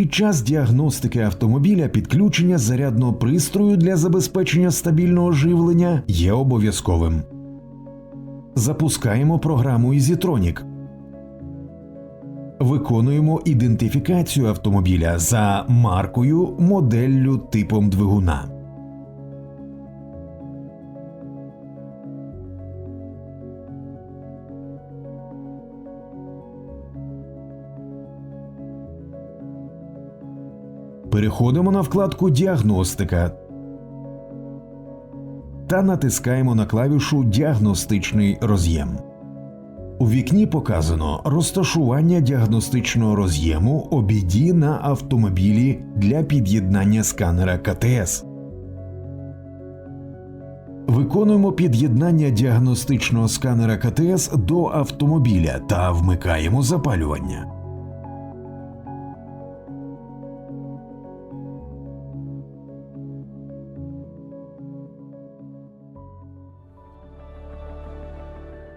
Під час діагностики автомобіля підключення зарядного пристрою для забезпечення стабільного живлення є обов'язковим. Запускаємо програму EasyTronic. Виконуємо ідентифікацію автомобіля за маркою, моделлю, типом двигуна. Переходимо на вкладку Діагностика та натискаємо на клавішу Діагностичний роз'єм. У вікні показано розташування діагностичного роз'єму OBD на автомобілі для під'єднання сканера КТС. Виконуємо під'єднання діагностичного сканера КТС до автомобіля та вмикаємо запалювання.